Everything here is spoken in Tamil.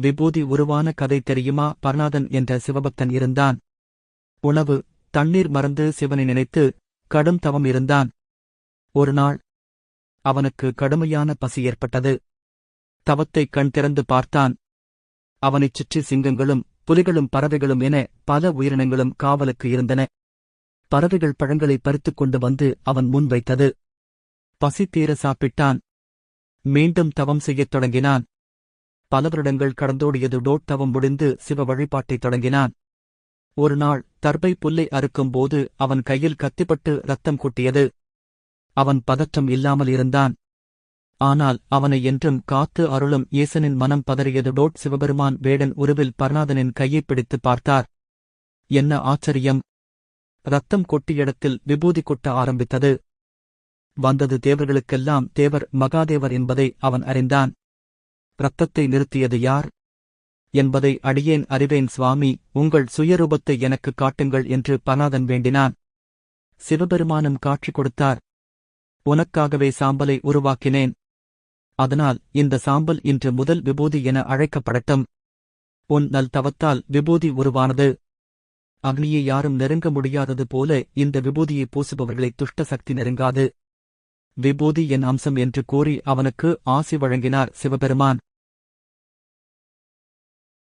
விபூதி உருவான கதை தெரியுமா? பர்ணாதன் என்ற சிவபக்தன் இருந்தான். உணவு தண்ணீர் மறந்து சிவனை நினைத்து கடும் தவம் இருந்தான். ஒரு நாள் அவனுக்கு கடுமையான பசி ஏற்பட்டது. தவத்தை கண் திறந்து பார்த்தான். அவனைச் சுற்றி சிங்கங்களும் புலிகளும் பறவைகளும் என பல உயிரினங்களும் காவலுக்கு இருந்தன. பறவைகள் பழங்களை பறித்துக் கொண்டு வந்து அவன் முன் வைத்தது. பசி தீர சாப்பிட்டான். மீண்டும் தவம் செய்யத் தொடங்கினான். பல வருடங்கள் கடந்தோடியது டோட் தவம் முடிந்து சிவ வழிபாட்டைத் தொடங்கினான். ஒரு நாள் தர்பை புல்லை அறுக்கும்போது அவன் கையில் கத்திப்பட்டு ரத்தம் கொட்டியது. அவன் பதற்றம் இல்லாமல் இருந்தான். ஆனால் அவனை என்றும் காத்து அருளும் ஈசனின் மனம் பதறியது டோட் சிவபெருமான் வேடன் உருவில் பர்ணாதனின் கையைப் பிடித்துப் பார்த்தார். என்ன ஆச்சரியம்! ரத்தம் கொட்டிய இடத்தில் விபூதி கொட்ட ஆரம்பித்தது. வந்தது தேவர்களுக்கெல்லாம் தேவர் மகாதேவர் என்பதை அவன் அறிந்தான். ரத்தத்தை நிறுத்தியது யார்? என்பதை அடியேன் அறிவேன் சுவாமி உங்கள் சுயரூபத்தை எனக்கு காட்டுங்கள் என்று பனாதன் வேண்டினான். சிவபெருமானும் காட்சி கொடுத்தார். உனக்காகவே சாம்பலை உருவாக்கினேன். அதனால் இந்த சாம்பல் இன்று முதல் விபூதி என அழைக்கப்படட்டும். உன் நல் தவத்தால் விபூதி உருவானது. அக்னியை யாரும் நெருங்க முடியாதது போல இந்த விபூதியை பூசுபவர்களை துஷ்ட சக்தி நெருங்காது. விபூதி என் அம்சம் என்று கூறி அவனுக்கு ஆசி வழங்கினார் சிவபெருமான்.